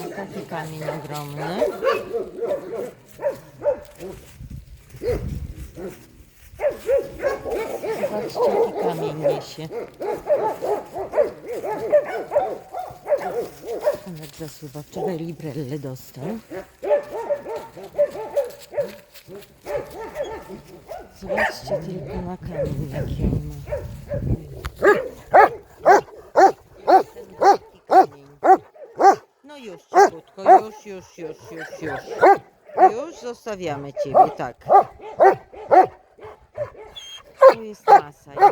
A taki kamień ogromny. Zobaczcie, jaki kamień niesie. Nawet zasuwa. Wczoraj librelle dostał. Zobaczcie tylko na kamień, jaki on ma. już, cichutko, już, już, już, już, już. Już zostawiamy ciebie, tak. Tu jest masa